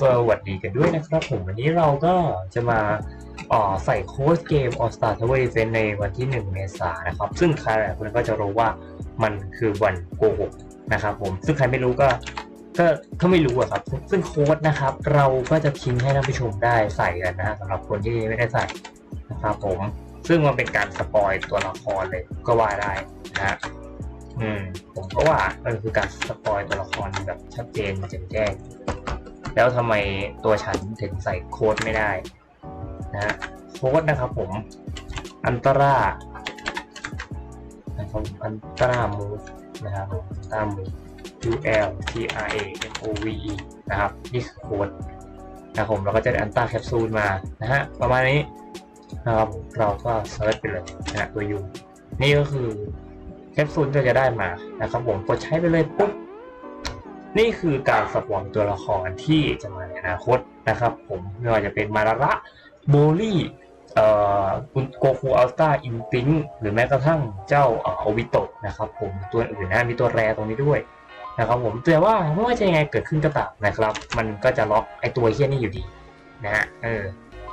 สวัสดีกันด้วยนะครับผมวันนี้เราก็จะมาออใส่โค้ดเกม All Star Tower Event ในวันที่ 1 เมษายนนะครับ ซึ่งใครหลายคนก็จะรู้ว่ามันคือวันโกหกนะครับผมซึ่งใครไม่รู้ก็ก็ก็ไม่รู้อะครับ ซึ่งโค้ดนะครับ เราก็จะทิ้งให้ท่านผู้ชมได้ใส่กันนะฮะสำหรับคนที่ไม่ได้ใส่นะครับผมซึ่งมันเป็นการสปอยตัวละครเลยก็ว่าได้นะฮะอืมผมก็ว่ามันคือการสปอยตัวละครแบบชัดเจนแจ่มแจ้ง แล้วทำไมตัวฉันถึงใส่โค้ดไม่ได้นะฮะโค้ดนะครับผมอันตรานะครับอันตรามูฟนะครับผมตามู U L T R A M O V E นะครับนี่คือโค้ดนะครับผมเราก็จะได้อันตราแคปซูลมานะฮะประมาณนี้นะครับผมเราก็เซิร์ชไปเลยนะตัวยูนี่ก็คือแคปซูลที่จะได้มานะครับผมกดใช้ไปเลยปุ๊บ นี่คือการสปอนตัวละครที่จะมาในอนาคตนะครับ ผมไม่ว่าจะเป็นมาราระโบลี่เอ่อโกคูอัลต้าอินติงหรือแม้กระทั่งเจ้าเอ่อโอบิโตะนะครับผมตัวอื่นนะมีตัวแรตรงนี้ด้วยนะครับผมแต่ว่าไม่ว่าจะยังไงเกิดขึ้นก็ตามนะครับ มันก็จะล็อกไอตัวเฮี้ยนี่อยู่ดีนะฮะเออ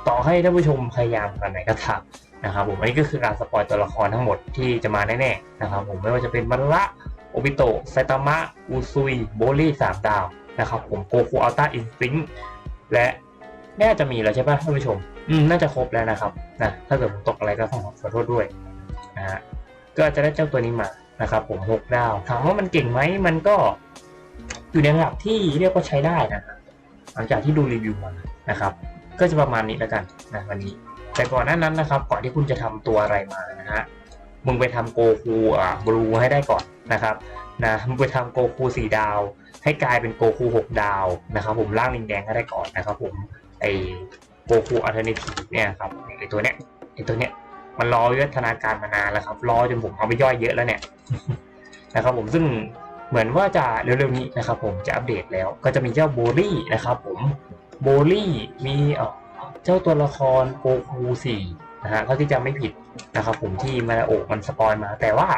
ต่อให้ท่านผู้ชมพยายามกันไหนก็ตามนะครับผมอันนี้ก็คือการสปอยตัวละครทั้งหมดที่จะมาแน่ๆนะครับผมไม่ว่าจะเป็นมาระ โอบิโตะไซตามะ อูซุย โบลี่สามดาวนะครับผมโกคูอัลต้าอินฟิงและน่าจะมีแล้วใช่ปะท่านผู้ชม อืม น่าจะครบแล้วนะครับนะถ้าเกิดผมตกอะไรก็ต้องขอโทษด้วยนะฮะก็จะได้เจ้าตัวนี้มานะครับผมหกดาว ถามว่ามันเก่งไหมมันก็อยู่ในระดับที่เรียกว่าใช้ได้นะครับหลังจากที่ดูรีวิวมานะครับ ก็จะประมาณนี้แล้วกันนะวันนี้ แต่ก่อนหน้านั้นนะครับ ก่อนที่คุณจะทำตัวอะไรมานะฮะมึงไปทำโกคูอ่าบลูให้ได้ก่อน นะครับนะไปทำโกคูสี่ดาว ให้กลายเป็นโกคูหกดาวนะครับ ผมร่างลิงแดงให้ได้ก่อนนะครับผมไอโกคูอัลเทอร์เนทีฟเนี่ยครับไอตัวเนี้ยไอตัวเนี้ยมันรอวิวัฒนาการมานานแล้วครับรอจนผมเอาไปย่อยเยอะแล้วเนี่ยนะครับผมซึ่งเหมือนว่าจะเร็วๆนี้นะครับผมจะอัปเดตแล้วก็จะมีเจ้าโบลี่นะครับผมโบลี่มีเอ่อเจ้าตัวละครโกคูสี่นะฮะเท่าที่จำไม่ผิดนะครับผมที่มาโอกมันสปอยมาแต่ว่า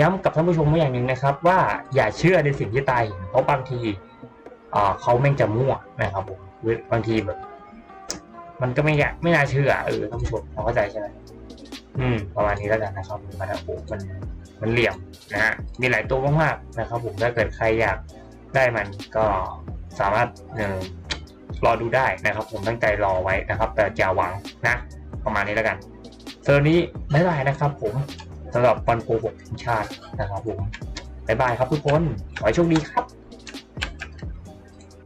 ย้ำกับท่านผู้ชมไว้อย่างหนึ่งนะครับ ว่าอย่าเชื่อในสิ่งที่ตายเห็นเพราะบางทีเขาแม่งจะมั่วนะครับผมบางทีแบบ มันก็ไม่อยากไม่น่าเชื่อเออท่านผู้ชมเข้าใจใช่ไหมอืมประมาณนี้แล้วกันนะครับมาโอกมันมันเหลี่ยมนะฮะมีหลายตัวมากๆนะครับ ผมถ้าเกิดใครอยากได้มันก็สามารถเออรอดูได้นะครับ ผมตั้งใจรอไว้นะครับ แต่อย่าหวังนะ ประมาณนี้แล้วกันเซอร์นี้บ๊ายบายนะครับ ผม สำหรับวันโกหกทีมชาตินะครับผมบ๊ายบายครับทุกคน ขอให้โชคดีครับ